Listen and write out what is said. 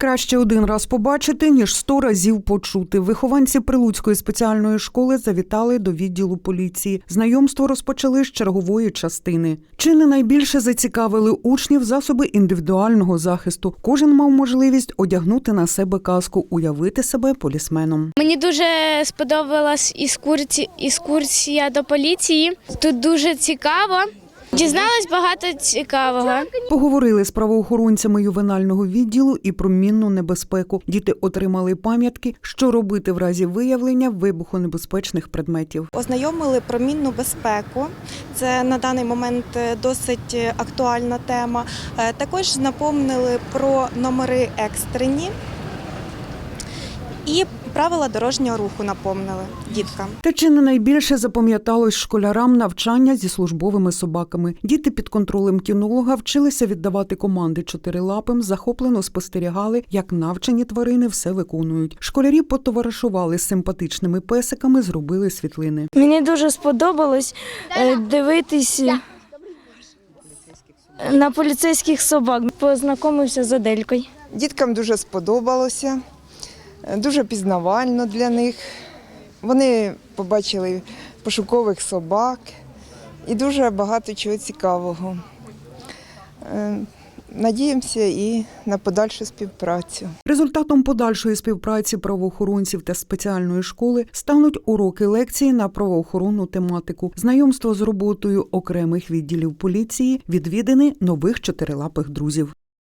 Краще один раз побачити, ніж сто разів почути. Вихованці Прилуцької спеціальної школи завітали до відділу поліції. Знайомство розпочали з чергової частини. Чи не найбільше зацікавили учнів засоби індивідуального захисту? Кожен мав можливість одягнути на себе каску, уявити себе полісменом. Мені дуже сподобалась іскурці- іскурсія до поліції. Тут дуже цікаво. Дізналась багато цікавого. Поговорили з правоохоронцями ювенального відділу і про мінну небезпеку. Діти отримали пам'ятки, що робити в разі виявлення вибухонебезпечних предметів. Ознайомили про мінну безпеку. Це на даний момент е, досить е, актуальна тема. Е, Також напомнили про номери екстрені і правила дорожнього руху напомнили діткам. Та чи не найбільше запам'яталось школярам навчання зі службовими собаками? Діти під контролем кінолога вчилися віддавати команди чотирилапим, захоплено спостерігали, як навчені тварини все виконують. Школярі потоваришували з симпатичними песиками, зробили світлини. Мені дуже сподобалось е, дивитись на поліцейських собак. Познайомився з Аделькою. Діткам дуже сподобалося, е, дуже пізнавально для них. Вони побачили пошукових собак і дуже багато чого цікавого. Е, Надіємося і на подальшу співпрацю. Результатом подальшої співпраці правоохоронців та спеціальної школи стануть уроки лекції на правоохоронну тематику, знайомство з роботою окремих відділів поліції, відвідини нових чотирилапих друзів.